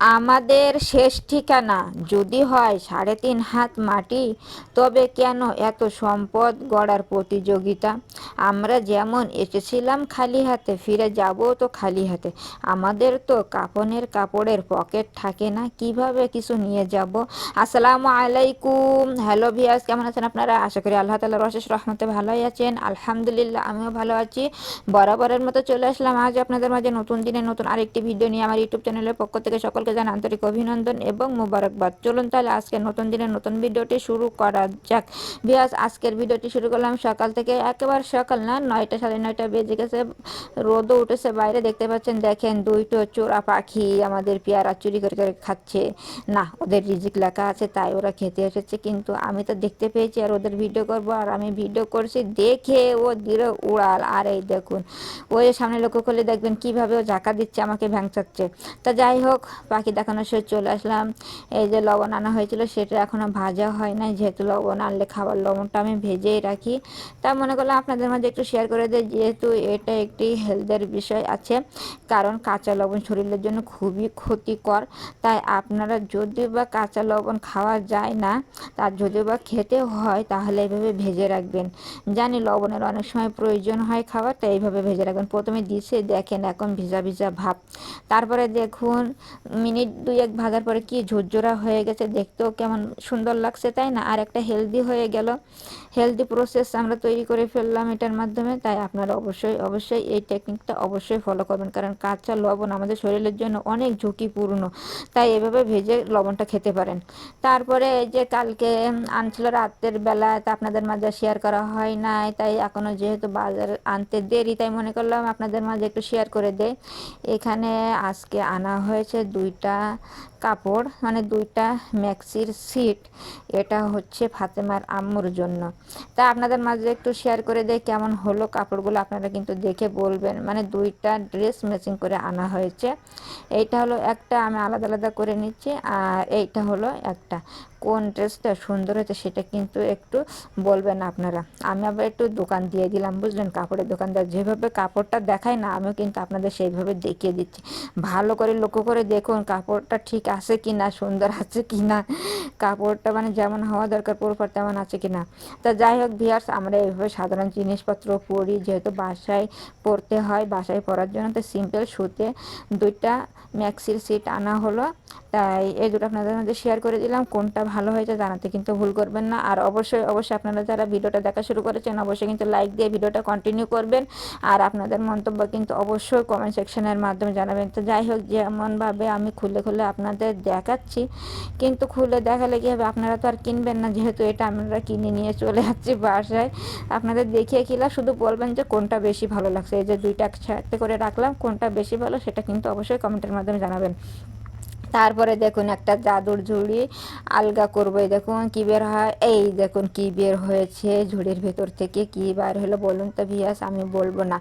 আমাদের শেষ ঠিকানা। যদি হয় সাড়ে তিন হাত মাটি, তবে কেন এত সম্পদ গড়ার প্রতিযোগিতা? আমরা যেমন এসেছিলাম খালি হাতে, ফিরে যাব তো খালি হাতে। আমাদের তো কাপনের কাপড়ের পকেট থাকে না, কীভাবে কিছু নিয়ে যাব? আসসালামু আলাইকুম। হ্যালো ভিয়াস কেমন আছেন আপনারা? আশা করি আল্লাহ তালার অশেষ রহমতে ভালোই আছেন। আলহামদুলিল্লাহ, আমিও ভালো আছি। বরাবরের মতো চলে আসলাম আজ আপনাদের মাঝে নতুন দিনে নতুন আরেকটি ভিডিও নিয়ে আমার ইউটিউব চ্যানেলের পক্ষ থেকে সকলকে জানাই আন্তরিক অভিনন্দন এবং মুবারকবাদ। চলুন তাহলে আজকে নতুন দিনের নতুন ভিডিওটি শুরু করা যাক। বিয়াস আজকের ভিডিওটি শুরু করলাম সকাল থেকে একেবারে সকাল না, নয়টা সাড়ে নয়টা বেজে গেছে। রোদও উঠেছে বাইরে, দেখতে পাচ্ছেন, দেখেন দুইটো চোরা পাখি আমাদের পেয়ারা চুরি করে করে খাচ্ছে। না, ওদের রিজিক লেখা আছে, তাই ওরা খেতে এসেছে, কিন্তু আমি তো দেখতে পেয়েছি আর ওদের ভিডিও করব আর আমি ভিডিও করছি দেখে ও দিল উড়াল। আর এই দেখুন ওই সামনে লক্ষ্য করলে দেখবেন কীভাবে ও ঝাঁকা দিচ্ছে, আমাকে ভ্যাংচাচ্ছে। তা যাই হোক পাখি দেখানোর সে চলে আসলাম। এই যে লবণ আনা হয়েছিল, সেটা এখনও ভাজা হয় না যেহেতু লবণ আনলে খাবার লবণটা আমি ভেজেই রাখি। তা মনে করলাম আপনাদের মাঝে একটু শেয়ার করে দেয় যেহেতু এটা একটি হেলথের বিষয় আছে, কারণ কাঁচা লবণ শরীরের জন্য খুবই ক্ষতিকর। তাই আপনারা যদি বা কাঁচা লবণ খাওয়া যায় না তার যদি বা খেতে হয়, তাহলে এইভাবে ভেজে রাখবেন। জানি লবণের অনেক সময় প্রয়োজন হয় খাবার তাই এইভাবে ভেজে রাখবেন। প্রথমে দিছে, দেখেন এখন ভিজা ভিজা ভাব। তারপরে দেখুন মিনিট দুই এক ভাগার পরে কি ঝোরঝোরা হয়ে গেছে দেখতেও কেমন সুন্দর লাগছে, তাই না? আর একটা হেলদি হয়ে গেল। হেলদি প্রসেস আমরা তৈরি করে ফেললাম এটার মাধ্যমে, তাই আপনারা অবশ্যই অবশ্যই এই টেকনিকটা অবশ্যই ফলো করবেন। কারণ কাঁচা লবণ আমাদের শরীরের জন্য অনেক ঝুঁকিপূর্ণ, তাই এভাবে ভেজে লবণটা খেতে পারেন। তারপরে এই যে কালকে আনছিল রাতের বেলা, তা আপনাদের মাঝে শেয়ার করা হয় নাই, তাই এখনও যেহেতু বাজার আনতে দেরি, তাই মনে করলাম আপনাদের মাঝে একটু শেয়ার করে দেয় এখানে আজকে আনা হয়েছে দুইটা কাপড় মানে দুইটা ম্যাক্সির সিট, এটা হচ্ছে ফাতেমার আম্মুর জন্য। তা আপনাদের মাঝে একটু শেয়ার করে দেয় কেমন হলো কাপড়গুলো, আপনারা কিন্তু দেখে বলবেন। মানে দুইটা ড্রেস ম্যাচিং করে আনা হয়েছে। এইটা হলো একটা, আমি আলাদা আলাদা করে নিচ্ছি, আর এইটা হলো একটা। কোন ড্রেসটা সুন্দর হয়েছে সেটা কিন্তু একটু বলবেন আপনারা। আমি আবার একটু দোকান দিয়ে দিলাম, বুঝলেন? কাপড়ের দোকানদার যেভাবে কাপড়টা দেখায় না, আমিও কিন্তু আপনাদের সেইভাবে দেখিয়ে দিচ্ছি। ভালো করে লক্ষ্য করে দেখুন কাপড়টা ঠিক আছে কি না সুন্দর আছে কি না কাপড়টা মানে যেমন হওয়া দরকার, পরপর তেমন আছে কি না তা যাই হোক ভিয়ার্স আমরা এইভাবে সাধারণ জিনিসপত্র পরি, যেহেতু বাসায় পরতে হয়, বাসায় পরার জন্য তো সিম্পল সুতে দুইটা ম্যাক্সির সিট আনা হলো। তাই এই দুটো আপনাদের মধ্যে শেয়ার করে দিলাম, কোনটা ভালো হয়েছে জানাতে কিন্তু ভুল করবেন না। আর অবশ্যই অবশ্যই আপনারা যারা ভিডিওটা দেখা শুরু করেছেন, অবশ্যই কিন্তু লাইক দিয়ে ভিডিওটা কন্টিনিউ করবেন। আর আপনাদের মন্তব্য কিন্তু অবশ্যই কমেন্ট সেকশনের মাধ্যমে জানাবেন। তো যাই হোক, যেমনভাবে আমি খুলে খুলে আপনাদের দেখাচ্ছি, কিন্তু খুলে দেখালে কী হবে? আপনারা তো আর কিনবেন না, যেহেতু এটা আমরা কিনে নিয়ে চলে যাচ্ছি বাসায়। আপনাদের দেখিয়ে কিলা শুধু বলবেন যে কোনটা বেশি ভালো লাগছে? এই যে দুইটা একসাথে করে রাখলাম, কোনটা বেশি ভালো সেটা কিন্তু অবশ্যই কমেন্টের মাধ্যমে জানাবেন। তারপরে দেখুন একটা জাদুর ঝুড়ি, আলগা করব দেখুন কি বের হয়, এই দেখুন কি বের হয়েছে ঝুড়ির ভেতর থেকে, কি বার হলো বলুন তো ভিয়াস আমি বলব না।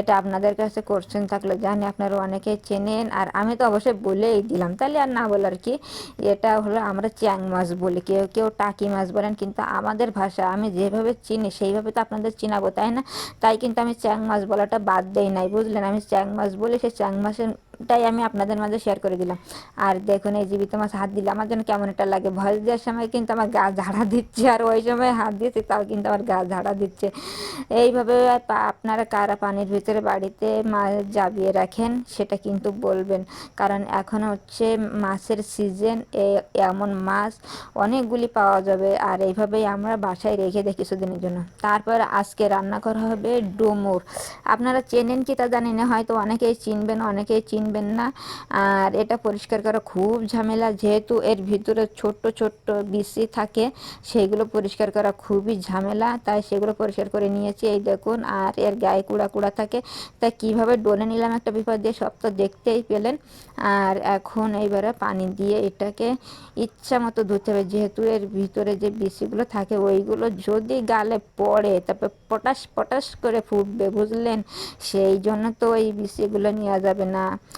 এটা আপনাদের কাছে কোশ্চেন থাকলে জানি আপনারা অনেকেই চেনেন, আর আমি তো অবশ্যই বলেই দিলাম। তাহলে আর না বলার কি? এটা হলো আমরা চ্যাং মাছ বলি, কেউ কেউ টাকি মাছ বলেন, কিন্তু আমাদের ভাষা আমি যেভাবে চিনি সেইভাবে তো আপনাদের চিনাবো, তাই না? তাই কিন্তু আমি চ্যাং মাছ বলাটা বাদ দেই নাই, বুঝলেন? আমি চ্যাং মাছ বলি, সেই চ্যাং মাছের তাই আমি আপনাদের মাঝে শেয়ার করে দিলাম। আর দেখুন, এই জীবিত মাছ হাত দিলে আমার জন্য কেমন একটা লাগে। ভয় দেওয়ার সময় কিন্তু আমার গা ঝাড়া দিচ্ছে, আর ওই সময় হাত দিয়েছে, তাও কিন্তু আমার গা ঝাড়া দিচ্ছে। এইভাবে আপনারা কারা পানির ভিতরে বাড়িতে মাছ জাবিয়ে রাখেন, সেটা কিন্তু বলবেন। কারণ এখন হচ্ছে মাছের সিজন এমন মাছ অনেকগুলি পাওয়া যাবে, আর এইভাবেই আমরা বাসায় রেখে দিই কিছুদিনের জন্য। তারপর আজকে রান্না করা হবে ডুমুর। আপনারা চেনেন কি তা জানি না, হয়তো অনেকেই চিনবেন, অনেকেই চিন কিনবেন না। আর এটা পরিষ্কার করা খুব ঝামেলা, যেহেতু এর ভিতরে ছোট্ট ছোট্ট বিসি থাকে সেইগুলো পরিষ্কার করা খুবই ঝামেলা। তাই সেগুলো পরিষ্কার করে নিয়েছি, এই দেখুন। আর এর গায়ে কুড়া কুড়া থাকে। তাই কীভাবে ডলে নিলাম একটা বিপদ দিয়ে, সব তো দেখতেই পেলেন। আর এখন এইবারে পানি দিয়ে এটাকে ইচ্ছা মতো ধুতে হবে, যেহেতু এর ভিতরে যে বিসিগুলো থাকে, ওইগুলো যদি গালে পড়ে, তারপর পটাশ পটাশ করে ফুটবে, বুঝলেন? সেই জন্য তো ওই বিসিগুলো নেওয়া যাবে না।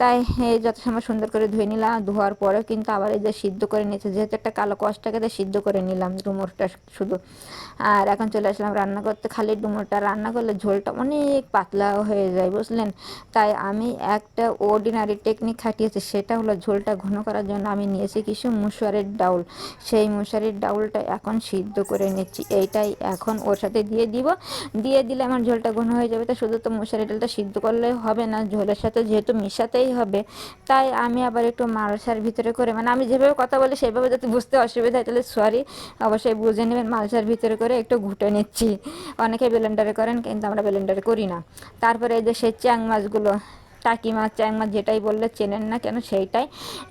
তাই যত সময় সুন্দর করে ধুয়ে নিলাম, ধোয়ার পরেও কিন্তু আবার এই যে সিদ্ধ করে নিয়েছে, যেহেতু একটা কালো কষটাকে তো সিদ্ধ করে নিলাম ডুমুরটা শুধু। আর এখন চলে আসলাম রান্না করতে, খালি ডুমুরটা রান্না করলে ঝোলটা অনেক পাতলা হয়ে যায়, বুঝলেন? তাই আমি একটা অর্ডিনারি টেকনিক খাটিয়েছি, সেটা হলো ঝোলটা ঘন করার জন্য আমি নিয়েছি কিছু মুসুরের ডাউল। সেই মুসুরির ডাউলটা এখন সিদ্ধ করে নিচ্ছি, এইটাই এখন ওর সাথে দিয়ে দিব। দিয়ে দিলে আমার ঝোলটা ঘন হয়ে যাবে, তো শুধু তো মুসুরি ডালটা সিদ্ধ করলে হবে না, ঝোলের সাথে যেহেতু মিশাতেই হবে। তাই আমি আবার একটু মালসার ভিতরে করে মানে আমি যেভাবে কথা বলি সেভাবে যাতে বুঝতে অসুবিধা হয়, তাহলে সরি অবশ্যই বুঝে নেবেন মালসার ভিতরে করে একটু ঘুটে নিচ্ছি। অনেকে ব্লেন্ডারে করেন কিন্তু আমরা ব্লেন্ডারে করি না। তারপরে এই যে সেই চ্যাং মাছগুলো টাকি মাছ মাছ যেটাই বললে চেনেন না কেন সেইটাই।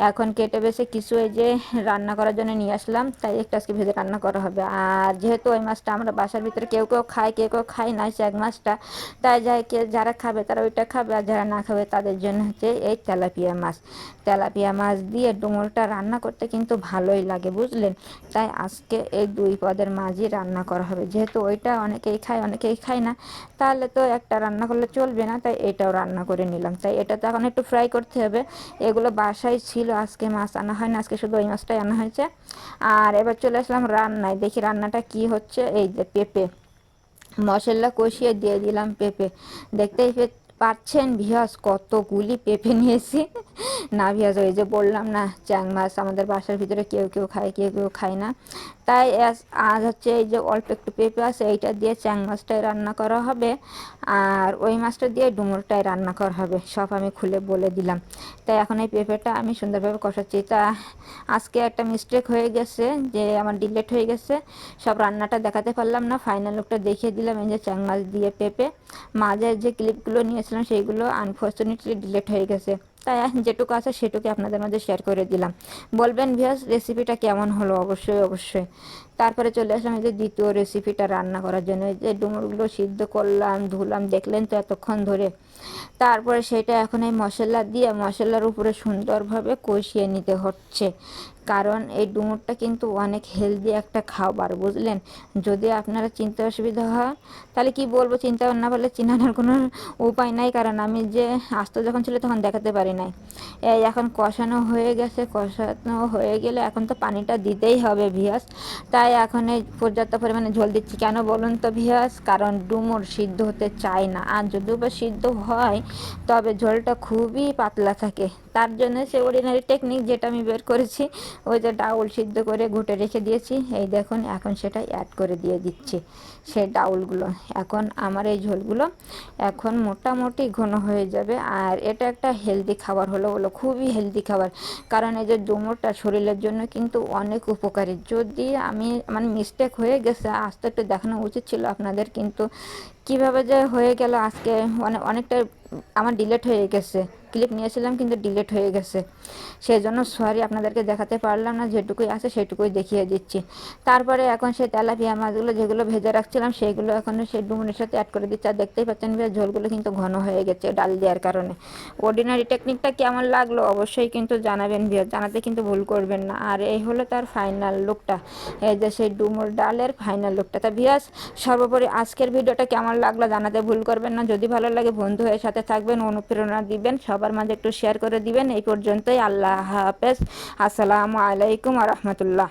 এখন কেটে বেছে কিছু এই যে রান্না করার জন্য নিয়ে আসলাম, তাই একটু আজকে ভেজে রান্না করা হবে। আর যেহেতু ওই মাছটা আমরা বাসার ভিতরে কেউ কেউ খায়, কেউ কেউ খায় না চ্যাং মাছটা, তাই যাই কে, যারা খাবে তারা ওইটা খাবে, আর যারা না খাবে তাদের জন্য হচ্ছে এই তেলাপিয়া মাছ। তেলাপিয়া মাছ দিয়ে ডুমুরটা রান্না করতে কিন্তু ভালোই লাগে, বুঝলেন? তাই আজকে এই দুই পদের মাছই রান্না করা হবে। যেহেতু ওইটা অনেকেই খায় অনেকেই খায় না, তাহলে তো একটা রান্না করলে চলবে না, তাই এটাও রান্না করে নিলাম। তাই এটা তো এখন একটু ফ্রাই করতে হবে। এগুলো বাসায় ছিল আজকে মাছ আনা হয় না আজকে শুধু ওই মাছটাই আনা হয়েছে। আর এবার চলে আসলাম রান্নায়, দেখি রান্নাটা কি হচ্ছে। এই যে পেঁপে, মশলা কষিয়ে দিয়ে দিলাম পেঁপে। দেখতেই পাচ্ছেন ভিয়াস কতগুলি পেঁপে নিয়েছি। না ভিয়াস ওই যে বললাম না, চ্যাং মাছ আমাদের বাসার ভিতরে কেউ কেউ খায়, কেউ কেউ খায় না। তাই আজ হচ্ছে এই যে অল্প একটু পেঁপে আছে, এইটা দিয়ে চ্যাং মাছটাই রান্না করা হবে। আর ওই মাছটা দিয়ে ডুমুরটাই রান্না করা হবে, সব আমি খুলে বলে দিলাম। তাই এখন এই পেঁপেটা আমি সুন্দরভাবে কষাচ্ছি। তা আজকে একটা মিস্টেক হয়ে গেছে, যে আমার ডিলেট হয়ে গেছে। সব রান্নাটা দেখাতে পারলাম না ফাইনাল লুকটা দেখিয়ে দিলাম, এই যে চ্যাং মাছ দিয়ে পেঁপে। মাঝের যে ক্লিপগুলো নিয়েছিলাম, সেইগুলো আনফর্চুনেটলি ডিলেট হয়ে গেছে। তাই যেটুকু আছে সেটুকু আপনাদের মাঝে শেয়ার করে দিলাম। বলবেন ভিয়াস রেসিপিটা কেমন হলো? অবশ্যই অবশ্যই। তারপরে চলে আসলাম এই যে দ্বিতীয় রেসিপিটা রান্না করার জন্য। এই যে ডুমুরগুলো সিদ্ধ করলাম, ধুলাম, দেখলেন তো এতক্ষণ ধরে। তারপরে সেটা এখন এই মশলা দিয়ে মশলার উপরে সুন্দরভাবে কষিয়ে নিতে হচ্ছে। কারণ এই ডুমুরটা কিন্তু অনেক হেলদি একটা খাবার, বুঝলেন? যদি আপনারা চিন্তা অসুবিধা হয়, তাহলে কি বলব? চিন্তা না পারলে চিনানোর কোনো উপায় নাই। কারণ আমি যে আস্ত যখন ছিল তখন দেখাতে পারি নাই। এই এখন কষানো হয়ে গেছে, কষানো হয়ে গেলে এখন তো পানিটা দিতেই হবে, ভিয়াস। তাই এখন এই পর্যাপ্ত পরিমাণে ঝোল দিচ্ছি। কেন বলুন তো ভিয়াস কারণ ডুমুর সিদ্ধ হতে চায় না। আর যদি বা সিদ্ধ হয়, তবে ঝোলটা খুবই পাতলা থাকে। তার জন্য সে অর্ডিনারি টেকনিক যেটা আমি বের করেছি, ওই যে ডাউল সিদ্ধ করে ঘুটে রেখে দিয়েছি। এই দেখুন, এখন সেটা অ্যাড করে দিয়ে দিচ্ছি সেই ডাউলগুলো। এখন আমার এই ঝোলগুলো এখন মোটামুটি ঘন হয়ে যাবে। আর এটা একটা হেলদি খাবার হলো বলো, খুবই হেলদি খাবার। কারণ এই যে ডুমুরটা শরীরের জন্য কিন্তু অনেক উপকারী। যদি আমি মানে মিস্টেক হয়ে গেছে আস্তে একটু দেখানো উচিত ছিল আপনাদের, কিন্তু কীভাবে যে হয়ে গেল আজকে মানে অনেকটা আমার ডিলেট হয়ে গেছে। ক্লিপ নিয়েছিলাম কিন্তু ডিলেট হয়ে গেছে। সেই জন্য সরি আপনাদেরকে দেখাতে পারলাম না, যেটুকুই আছে সেটুকুই দেখিয়ে দিচ্ছি। তারপরে এখন সেই তেলাপিয়া মাছগুলো যেগুলো ভেজে রাখছিলাম সেইগুলো এখন সেই ডুমুরের সাথে অ্যাড করে দিচ্ছি। আর দেখতেই পাচ্ছেন বেশ ঝোলগুলো কিন্তু ঘন হয়ে গেছে ডাল দেওয়ার কারণে। অর্ডিনারি টেকনিকটা কেমন লাগল অবশ্যই কিন্তু জানাবেন ভিয়ার জানাতে কিন্তু ভুল করবেন না। আর এই হলো তার ফাইনাল লুকটা এই যে সেই ডুমুর ডালের ফাইনাল লুকটা তা ভিয়াস সর্বোপরি আজকের ভিডিওটা কেমন লাগল জানাতে ভুল করবেন না। যদি ভালো লাগে বন্ধু হয়ে সাথে থাকবেন, অনুপ্রেরণা দিবেন, সবার মাঝে একটু শেয়ার করে দিবেন। এই পর্যন্তই, আল্লাহ হাফেজ। আসসালামু আলাইকুম রহমতুল্লাহ।